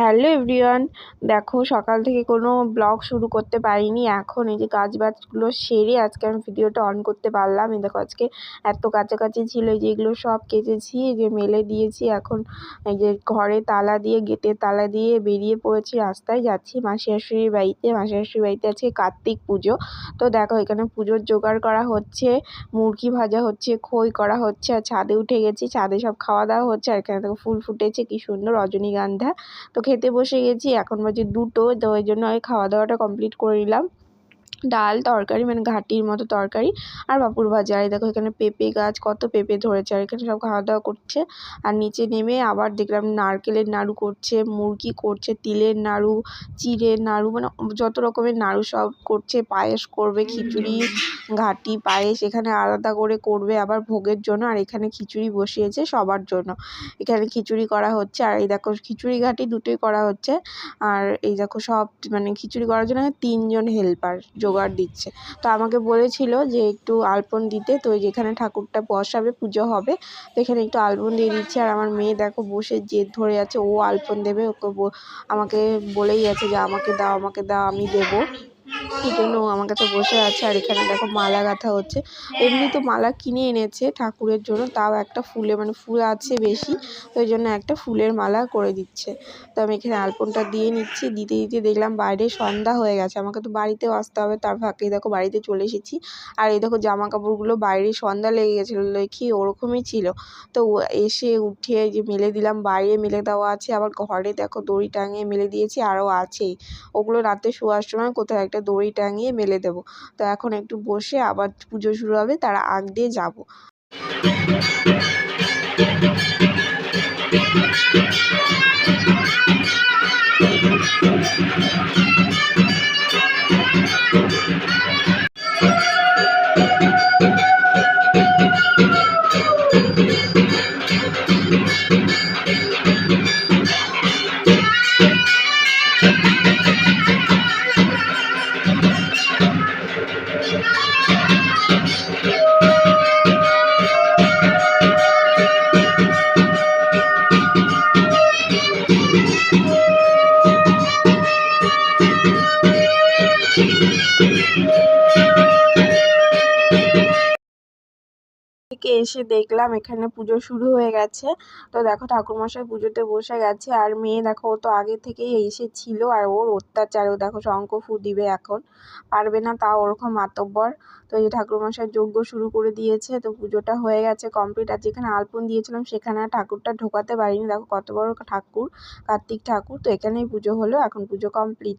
Hello everyone, দেখো সকাল থেকে কোনো ব্লগ শুরু করতে পারিনি। এখন এই যে কাজ বাজগুলো সেরে আজকে আমি ভিডিওটা অন করতে পারলাম। এই দেখো আজকে এত কাছাকাছি ছিল, এই যে এগুলো সব কেচেছি, এই যে মেলে দিয়েছি। এখন এই যে ঘরে তালা দিয়ে, গেটের তালা দিয়ে বেরিয়ে পড়েছি, রাস্তায় যাচ্ছি। মাসি শাশুড়ির বাড়িতে মাসি শাশুড়ির বাড়িতে আজকে কার্তিক পুজো। তো দেখো এখানে পুজোর জোগাড় করা হচ্ছে, মুরগি ভাজা হচ্ছে, খই করা হচ্ছে, আর ছাদে উঠে গেছি। ছাদে সব খাওয়া দাওয়া হচ্ছে, আর এখানে দেখো ফুল ফুটেছে, কি সুন্দর রজনীগন্ধা। তো খেতে বসে গেছি, এখন বাজে দুটো, তো ওই জন্য আমি খাওয়া দাওয়াটা কমপ্লিট করে নিলাম। ডাল তরকারি মানে ঘাটির মতো তরকারি আর পাঁপড় ভাজা। আর দেখো এখানে পেঁপে গাছ, কত পেঁপে ধরেছে আর এখানে সব খাওয়া দাওয়া করছে। আর নিচে নেমে আবার দেখলাম নারকেলের নাড়ু করছে, মুরগি করছে, তিলের নাড়ু, চিড়ের নাড়ু মানে যত রকমের নাড়ু সব করছে। পায়েস করবে, খিচুড়ি, ঘাটি, পায়েস এখানে আলাদা করে করবে আবার ভোগের জন্য। আর এখানে খিচুড়ি বসিয়েছে সবার জন্য। এখানে খিচুড়ি করা হচ্ছে আর এই দেখো খিচুড়ি ঘাটি দুটোই করা হচ্ছে। আর এই দেখো সব মানে খিচুড়ি করার জন্য তিনজন হেল্পার জোগাড় দিচ্ছে। তো আমাকে বলেছিল যে একটু আলপন দিতে, তো যেখানে ঠাকুরটা বসাবে, পুজো হবে। তো এখানে একটু আলপন দিয়ে দিচ্ছে। আর আমার মেয়ে দেখো বসে জেদ ধরে আছে, ও আলপন দেবে, ওকে আমাকে বলেই আছে যে আমাকে দাও আমাকে দাও, আমি দেবো। এই জন্য আমার কাছে বসে আছে, আর এখানে দেখো মালা গাঁথা হচ্ছে। এমনি তো মালা কিনে এনেছে ঠাকুরের জন্য, তাও একটা ফুলে মানে ফুল আছে বেশি, ওই জন্য একটা ফুলের মালা করে দিচ্ছে। তো আমি এখানে আলপনটা দিয়ে নিচ্ছি, দিতে দিতে দেখলাম বাইরে সন্ধ্যা হয়ে গেছে, আমাকে তো বাড়িতেও আসতে হবে, তার ফাঁকে দেখো বাড়িতে চলে এসেছি। আর এই দেখো জামা কাপড়গুলো বাইরে সন্ধ্যা লেগে গেছিল, দেখি ওরকমই ছিল। তো এসে উঠে যে মেলে দিলাম, বাইরে মেলে দেওয়া আছে, আবার ঘরে দেখো দড়ি টাঙিয়ে মেলে দিয়েছি, আরও আছেই। ওগুলো রাতে শোয়ার সময় কোথাও একটা দড়ি টাঙিয়ে মেলে দেব। তো এখন একটু বসে আবার পুজো শুরু হবে, তার আগ দিয়ে যাব। থেকে এসে দেখলাম এখানে পুজো শুরু হয়ে গেছে। তো দেখো ঠাকুরমশাই পুজোতে বসে গেছে আর মেয়ে দেখো ও তো আগে থেকেই এসেছিল আর ওর অত্যাচার, ও দেখো শঙ্খ ফু দিবে এখন। পারবে না তা ওরকম মাতব্বর। তো এই ঠাকুরমশাই যজ্ঞ শুরু করে দিয়েছে, তো পুজোটা হয়ে গেছে কমপ্লিট। আর যেখানে আলপন দিয়েছিলাম সেখানে ঠাকুরটা ঢোকাতে পারিনি। দেখো কত বড় ঠাকুর, কার্তিক ঠাকুর। তো এখানেই পুজো হলো, এখন পুজো কমপ্লিট।